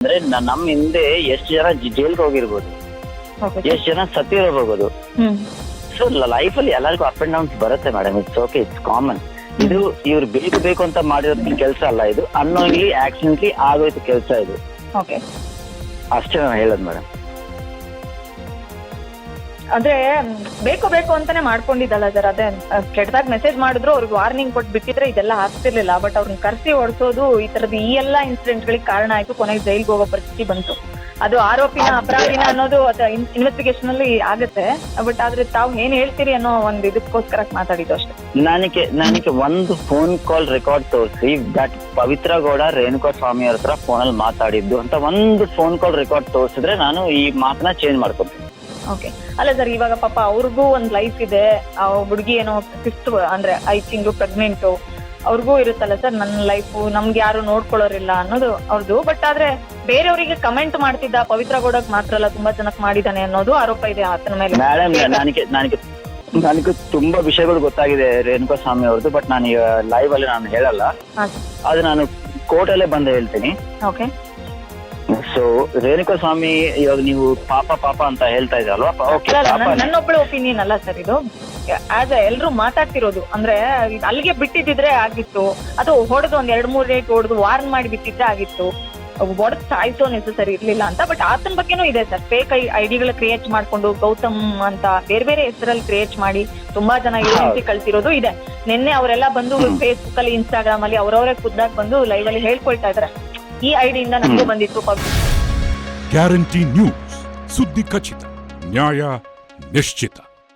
ಅಂದ್ರೆ ನ- ನಮ್ಮ ಹಿಂದೆ ಎಷ್ಟು ಜನ ಜೈಲ್ಗೆ ಹೋಗಿರ್ಬೋದು. ಎಷ್ಟು ಜನ ಸತ್ತಿರಬಹುದು ಸೊ ಸೊ ಅಲ್ಲಿ ಎಲ್ಲರಿಗೂ ಅಪ್ ಅಂಡ್ ಡೌನ್ಸ್ ಬರುತ್ತೆ madam it's okay it's common ಇದು ಇವ್ರು ಬೇಕು ಬೇಕು ಅಂತ ಮಾಡಿರೋ ಕೆಲಸ ಅಲ್ಲ ಇದು. ಅನ್ನೋಂಗ್ಲಿ ಆಕ್ಸಿಡೆಂಟ್ಲಿ ಆಗೋಯ್ತು ಕೆಲಸ ಇದು. ಓಕೆ ಅಷ್ಟೇ ನಾನು ಹೇಳೋದು ಮೇಡಮ್ ಅಂದ್ರೆ ಬೇಕು ಬೇಕು ಅಂತಾನೆ ಮಾಡ್ಕೊಂಡಿದ್ದಲ್ಲ ಸರ್. ಅದೇ ಕೆಟ್ಟದಾಗ ಮೆಸೇಜ್ ಮಾಡಿದ್ರು ಅವ್ರಿಗೆ ವಾರ್ನಿಂಗ್ ಕೊಟ್ಟು ಬಿಟ್ಟಿದ್ರೆ ಇದೆಲ್ಲ ಆಗ್ತಿರ್ಲಿಲ್ಲ. ಬಟ್ ಅವ್ರನ್ನ ಕರ್ಸಿ ಓಡಿಸೋದು ಈ ತರದ ಈ ಎಲ್ಲಾ ಇನ್ಸಿಡೆಂಟ್ ಗಳಿಗೆ ಕಾರಣ ಆಯ್ತು. ಕೊನೆಗೆ ಜೈಲ್ಗೆ ಹೋಗೋ ಪರಿಸ್ಥಿತಿ ಬಂತು. ಅದು ಆರೋಪಿನ ಅಪರಾಧಿನ ಅನ್ನೋದು ಇನ್ವೆಸ್ಟಿಗೇಷನ್ ಅಲ್ಲಿ ಆಗುತ್ತೆ. ಬಟ್ ಆದ್ರೆ ತಾವು ಏನ್ ಹೇಳ್ತೀರಿ ಅನ್ನೋ ಒಂದು ಇದಕ್ಕೋಸ್ಕರ ಮಾತಾಡಿದ್ದು ಅಷ್ಟೇ. ನನಗೆ ನನಗೆ ಒಂದು ಫೋನ್ ಕಾಲ್ ರೆಕಾರ್ಡ್ ತೋರಿಸಿ ದಟ್ ಪವಿತ್ರ ಗೌಡ ರೇಣುಕಾ ಸ್ವಾಮಿ ಅವ್ರ ಹತ್ರ ಅಲ್ಲಿ ಮಾತಾಡಿದ್ದು ಅಂತ ಒಂದು ಫೋನ್ ಕಾಲ್ ರೆಕಾರ್ಡ್ ತೋರಿಸಿದ್ರೆ ನಾನು ಈ ಮಾತನ್ನ ಚೇಂಜ್ ಮಾಡ್ಕೊತೀನಿ. ಓಕೆ ಅಲ್ಲ ಸರ್ ಇವಾಗ ಪಾಪ ಅವ್ರಿಗೂ ಒಂದ್ ಲೈಫ್ ಇದೆ. ಆ ಹುಡುಗಿ ಏನೋ ಫಿಫ್ತ್ ಅಂದ್ರೆ ಐದು ತಿಂಗಳು ಪ್ರೆಗ್ನೆಂಟ್ ಅವ್ರಿಗೂ ಇರುತ್ತಲ್ಲ ಸರ್ ನನ್ನ ಲೈಫ್ ನಮ್ಗೆ ಯಾರು ನೋಡ್ಕೊಳ್ಳೋರಿಲ್ಲ ಅನ್ನೋದು ಅವ್ರದ್ದು ಬಟ್ ಆದ್ರೆ ಬೇರೆಯವರಿಗೆ ಕಮೆಂಟ್ ಮಾಡ್ತಿದ್ದ ಪವಿತ್ರ ಗೌಡಕ್ ಮಾತ್ರ ಅಲ್ಲ ತುಂಬಾ ಜನಕ್ ಮಾಡಿದಾನೆ ಅನ್ನೋದು ಆರೋಪ ಇದೆ ಆತನ ಮೇಲೆ. ಮೇಡಮ್ ನನಗೆ ನನಗೆ ನನಗೆ ತುಂಬಾ ವಿಷಯಗಳು ಗೊತ್ತಾಗಿದೆ ರೇಣುಕಾ ಸ್ವಾಮಿ ಅವ್ರದ್ದು ಬಟ್ ನಾನು ಲೈವ್ ಅಲ್ಲಿ ನಾನು ಹೇಳಲ್ಲ. ಅದು ನಾನು ಕೋರ್ಟಲ್ಲೇ ಬಂದು ಹೇಳ್ತೀನಿ. ಓಕೆ ಸೊ ರೇಣುಕಾ ಸ್ವಾಮಿ ಇವಾಗ ನೀವು ಪಾಪ ಪಾಪ ಅಂತ ಹೇಳ್ತಾ ಇದ್ರಲ್ವಾ ಓಕೆ ಪಾಪ ಒಪಿನಿಯನ್ ಅಲ್ಲ. ಸರ್ ಇದು. ಆಸ್ ಎಲ್ರು ಮಾತಾಡ್ತಿರೋದು. ಅಂದ್ರೆ ಅಲ್ಲಿಗೆ ಬಿಟ್ಟಿದ್ರೆ ಆಗಿತ್ತು. ಅದು ಹೊಡೆದು ಒಂದ್ ಎರಡ್ ಮೂರ್ ರೇಟ್ ಹೊಡೆದು ವಾರ್ನ್ ಮಾಡಿ ಬಿಟ್ಟಿದ್ರೆ ಆಗಿತ್ತು. ಹೊಡೆದ್ ಅನ್ನಿಸ್ತು ಸರಿ ಇರ್ಲಿಲ್ಲ ಅಂತ. ಬಟ್ ಆತನ ಬಗ್ಗೆನೂ ಇದೆ ಸರ್ ಫೇಕ್ ಐ ಐಡಿಗಳ ಕ್ರಿಯೇಟ್ ಮಾಡ್ಕೊಂಡು ಗೌತಮ್ ಅಂತ ಬೇರೆ ಬೇರೆ ಹೆಸರಲ್ಲಿ ಕ್ರಿಯೇಟ್ ಮಾಡಿ ತುಂಬಾ ಜನ ಏಜೆನ್ಸಿ ಕಳ್ಸಿರೋದು ಇದೆ. ನಿನ್ನೆ ಅವರೆಲ್ಲ ಬಂದು ಫೇಸ್ಬುಕ್ ಅಲ್ಲಿ ಇನ್ಸ್ಟಾಗ್ರಾಮ್ ಅಲ್ಲಿ ಅವರವರೇ ಖುದ್ದಾಗಿ ಬಂದು ಲೈವ್ ಅಲ್ಲಿ ಹೇಳ್ಕೊಳ್ತಾ ಇದಾರೆ. ಈ ಐಡಿಯಿಂದ ನಮಗೂ ಬಂದಿತ್ತು ಗ್ಯಾರಂಟಿ ನ್ಯೂಸ್ ಸುದ್ದಿ ಖಚಿತ ನ್ಯಾಯ ನಿಶ್ಚಿತ.